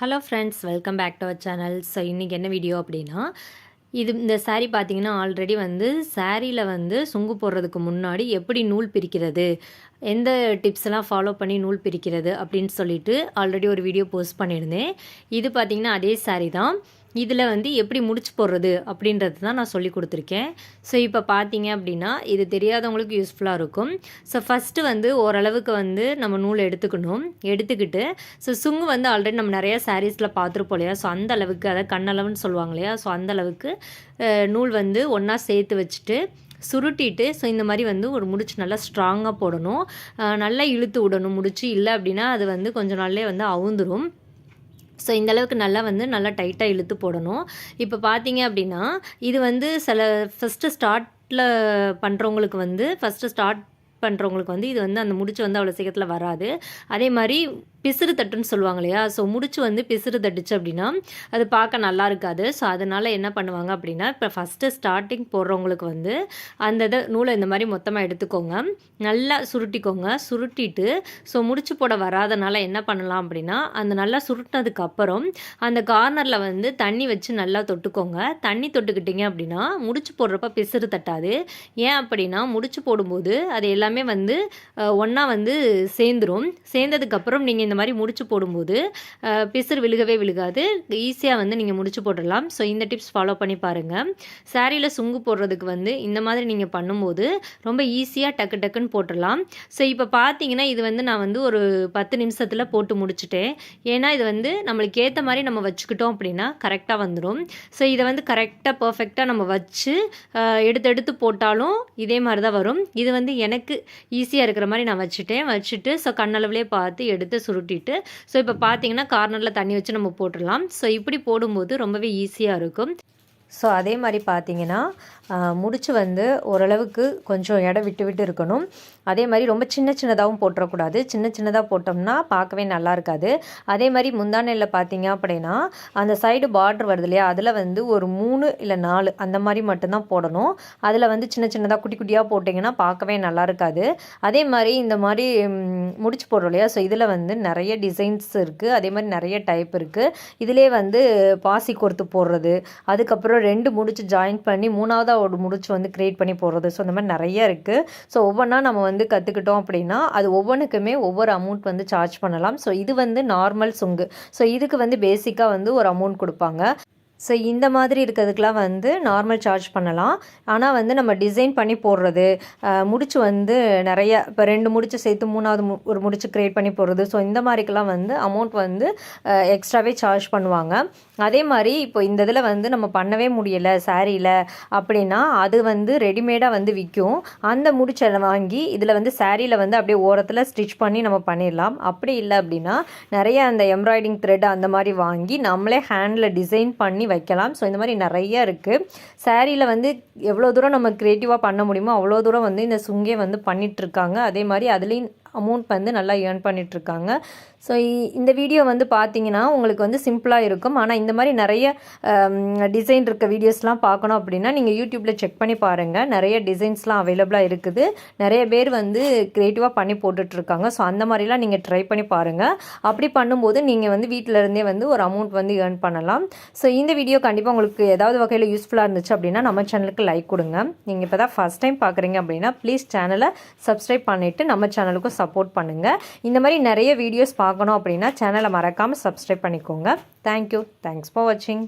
Hello friends welcome back to our channel so இன்றைக்கி என்ன video அப்படின்னா இது இந்த சாரீ பார்த்தீங்கன்னா ஆல்ரெடி வந்து சாரியில் வந்து சுங்கு போடுறதுக்கு முன்னாடி எப்படி நூல் பிரிக்கிறது எந்த டிப்ஸ் எல்லாம் ஃபாலோ பண்ணி நூல் பிரிக்கிறது அப்படின்னு சொல்லிட்டு ஆல்ரெடி ஒரு வீடியோ போஸ்ட் பண்ணியிருந்தேன். இது பார்த்தீங்கன்னா அதே சாரீ தான். இதில் வந்து எப்படி முடிச்சு போடுறது அப்படின்றது தான் நான் சொல்லி கொடுத்துருக்கேன். ஸோ இப்போ பார்த்தீங்க அப்படின்னா இது தெரியாதவங்களுக்கு யூஸ்ஃபுல்லாக இருக்கும். ஸோ ஃபஸ்ட்டு வந்து ஓரளவுக்கு வந்து நம்ம நூல் எடுத்துக்கணும். எடுத்துக்கிட்டு ஸோ சுங்கு வந்து ஆல்ரெடி நம்ம நிறைய சாரீஸில் பார்த்துருப்போம் இல்லையா? ஸோ அந்த அளவுக்கு அதாவது கண்ணளவுன்னு சொல்லுவாங்க இல்லையா? ஸோ அந்த அளவுக்கு நூல் வந்து ஒன்றா சேர்த்து வச்சுட்டு சுருட்டிட்டு ஸோ இந்த மாதிரி வந்து ஒரு முடிச்சு நல்லா ஸ்ட்ராங்காக போடணும். நல்லா இழுத்து விடணும். முடிச்சு இல்லை அப்படின்னா அது வந்து கொஞ்சம் நாள்லேயே வந்து அவுந்துரும். ஸோ இந்த அளவுக்கு நல்லா வந்து நல்லா டைட்டாக இழுத்து போடணும். இப்போ பார்த்தீங்க அப்படின்னா இது வந்து சில ஃபஸ்ட்டு ஸ்டார்ட்டில் பண்ணுறவங்களுக்கு வந்து ஃபஸ்ட்டு ஸ்டார்ட் பண்ணுறவங்களுக்கு வந்து இது வந்து அந்த முடிச்சு வந்து அவ்வளோ சீக்கிரத்தில் வராது. அதே மாதிரி பிசிறு தட்டுன்னு சொல்லுவாங்க இல்லையா? ஸோ முடிச்சு வந்து பிசிறு தட்டுச்சு அப்படின்னா அது பார்க்க நல்லா இருக்காது. ஸோ அதனால் என்ன பண்ணுவாங்க அப்படின்னா இப்போ ஃபஸ்ட்டு ஸ்டார்டிங் போடுறவங்களுக்கு வந்து அந்த இதை நூலை இந்த மாதிரி மொத்தமாக எடுத்துக்கோங்க. நல்லா சுருட்டிக்கோங்க. சுருட்டிட்டு ஸோ முடிச்சு போட வராதனால என்ன பண்ணலாம் அப்படின்னா அந்த நல்லா சுருட்டினதுக்கு அப்புறம் அந்த கார்னரில் வந்து தண்ணி வச்சு நல்லா தொட்டுக்கோங்க. தண்ணி தொட்டுக்கிட்டீங்க அப்படின்னா முடிச்சு போடுறப்ப பிசிறு தட்டாது. ஏன் அப்படின்னா முடிச்சு போடும்போது அது எல்லாமே வந்து ஒன்றா வந்து சேர்ந்துரும். சேர்ந்ததுக்கப்புறம் நீங்கள் இந்த மாதிரி முடிச்சு போடும்போது அஹ், விழுகவே விழுகாது. ஈஸியாக வந்து நீங்கள் முடிச்சு போட்டுடலாம். ஸோ இந்த டிப்ஸ் ஃபாலோ பண்ணி பாருங்கள் சாரியில் சுங்கு போடுறதுக்கு வந்து இந்த மாதிரி நீங்கள் பண்ணும்போது ரொம்ப ஈஸியாக டக்கு டக்குன்னு போட்டுடலாம். ஸோ இப்போ பார்த்தீங்கன்னா இது வந்து நான் வந்து ஒரு பத்து நிமிஷத்தில் போட்டு முடிச்சிட்டேன். ஏன்னா இது வந்து நம்மளுக்கு ஏற்ற மாதிரி நம்ம வச்சுக்கிட்டோம் அப்படின்னா கரெக்டாக வந்துடும் ஸோ இதை வந்து கரெக்டாக பர்ஃபெக்டாக நம்ம வச்சு எடுத்து எடுத்து போட்டாலும் இதே மாதிரி தான் வரும். இது வந்து எனக்கு ஈஸியாக இருக்கிற மாதிரி நான் வச்சுட்டேன். வச்சுட்டு ஸோ கண்ணளவுலேயே பார்த்து எடுத்து சுருட்டிட்டு ஸோ இப்போ பார்த்தீங்கன்னா கார்னரில் தண்ணி வச்சு நம்ம போட்டுடலாம். ஸோ இப்படி போடும்போது ரொம்பவே ஈஸியாக இருக்கும். ஸோ அதே மாதிரி பார்த்தீங்கன்னா முடிச்சு வந்து ஓரளவுக்கு கொஞ்சம் இடம் விட்டு விட்டு இருக்கணும். அதே மாதிரி ரொம்ப சின்ன சின்னதாகவும் போட்டுறக்கூடாது. சின்ன சின்னதாக போட்டோம்னா பார்க்கவே நல்லா இருக்காது. அதே மாதிரி முந்தானையில் பார்த்தீங்க அப்படின்னா அந்த சைடு பார்டர் வருது இல்லையா? அதில் வந்து ஒரு மூணு இல்லை நாலு அந்த மாதிரி மட்டும்தான் போடணும். அதில் வந்து சின்ன சின்னதாக குட்டி குட்டியாக போட்டிங்கன்னா பார்க்கவே நல்லா இருக்காது. அதே மாதிரி இந்த மாதிரி முடிச்சு போடுறோம் இல்லையா? ஸோ இதில் வந்து நிறைய டிசைன்ஸ் இருக்குது அதே மாதிரி நிறைய டைப் இருக்குது இதிலே வந்து பாசி கோர்த்து போடுறது. அதுக்கப்புறம் ரெண்டு முடிச்சு ஜாயின் பண்ணி மூணாவதாக ஒரு முடிச்சு வந்து கிரியேட் பண்ணி போடுறது. ஸோ இந்த மாதிரி நிறைய இருக்குது ஸோ ஒவ்வொன்றா நம்ம வந்து கற்றுக்கிட்டோம் அப்படின்னா அது ஒவ்வொன்றுக்குமே ஒவ்வொரு அமௌண்ட் வந்து சார்ஜ் பண்ணலாம். ஸோ இது வந்து நார்மல் சுங்கு. ஸோ இதுக்கு வந்து பேசிக்காக வந்து ஒரு அமௌண்ட் கொடுப்பாங்க. ஸோ இந்த மாதிரி இருக்கிறதுக்கெலாம் வந்து நார்மல் சார்ஜ் பண்ணலாம். ஆனால் வந்து நம்ம டிசைன் பண்ணி போடுறது முடிச்சு வந்து நிறைய இப்போ ரெண்டு முடிச்சு சேர்த்து மூணாவது மு- ஒரு முடிச்சு க்ரியேட் பண்ணி போடுறது. ஸோ இந்த மாதிரிக்கெலாம் வந்து அமௌண்ட் வந்து எக்ஸ்ட்ராவே சார்ஜ் பண்ணுவாங்க. அதே மாதிரி இப்போ இந்த இதில் வந்து நம்ம பண்ணவே முடியலை சாரியில் அப்படின்னா அது வந்து ரெடிமேடாக வந்து விற்கும். அந்த முடிச்சை வாங்கி இதில் வந்து சாரியில் வந்து அப்படியே ஓரத்தில் ஸ்டிச் பண்ணி நம்ம பண்ணிடலாம். அப்படி இல்லை அப்படின்னா நிறைய அந்த எம்ப்ராய்டிங் த்ரெட் அந்த மாதிரி வாங்கி நம்மளே ஹேண்டில் டிசைன் பண்ணி வைக்கலாம். ஸோ இந்த மாதிரி நிறைய இருக்குது சேரீயில் வந்து எவ்வளோ தூரம் நம்ம க்ரியேட்டிவாக பண்ண முடியுமோ அவ்வளோ தூரம் வந்து இந்த சுங்கே வந்து பண்ணிகிட்ருக்காங்க அதே மாதிரி அதுலேயும் அமௌண்ட் வந்து நல்லா ஏர்ன் பண்ணிகிட்ருக்காங்க ஸோ இந்த வீடியோ வந்து பார்த்தீங்கன்னா உங்களுக்கு வந்து சிம்பிளாக இருக்கும். ஆனால் இந்த மாதிரி நிறைய டிசைன் இருக்க வீடியோஸ்லாம் பார்க்கணும் அப்படின்னா நீங்கள் யூடியூப்பில் செக் பண்ணி பாருங்கள் நிறைய டிசைன்ஸ்லாம் அவைலபிளாக இருக்குது. நிறைய பேர் வந்து க்ரியேட்டிவாக பண்ணி போட்டுட்ருக்காங்க ஸோ அந்த மாதிரிலாம் நீங்கள் ட்ரை பண்ணி பாருங்கள் அப்படி பண்ணும்போது நீங்கள் வந்து வீட்டில் இருந்தே வந்து ஒரு அமௌண்ட் வந்து ஏர்ன் பண்ணலாம். ஸோ இந்த வீடியோ கண்டிப்பாக உங்களுக்கு ஏதாவது வகையில் யூஸ்ஃபுல்லாக இருந்துச்சு அப்படின்னா நம்ம சேனலுக்கு லைக் கொடுங்க. நீங்கள் இப்போ தான் ஃபஸ்ட் டைம் பார்க்குறீங்க அப்படின்னா ப்ளீஸ் சேனலை சப்ஸ்கிரைப் பண்ணிவிட்டு நம்ம சேனலுக்கும் சப்போர்ட் பண்ணுங்கள் இந்த மாதிரி நிறைய வீடியோஸ் பார்க்கணும் அப்படின்னா சேனலை மறக்காமல் சப்ஸ்கிரைப் பண்ணிக்கோங்க. தேங்க்யூ தேங்க்ஸ் ஃபார் வாட்சிங்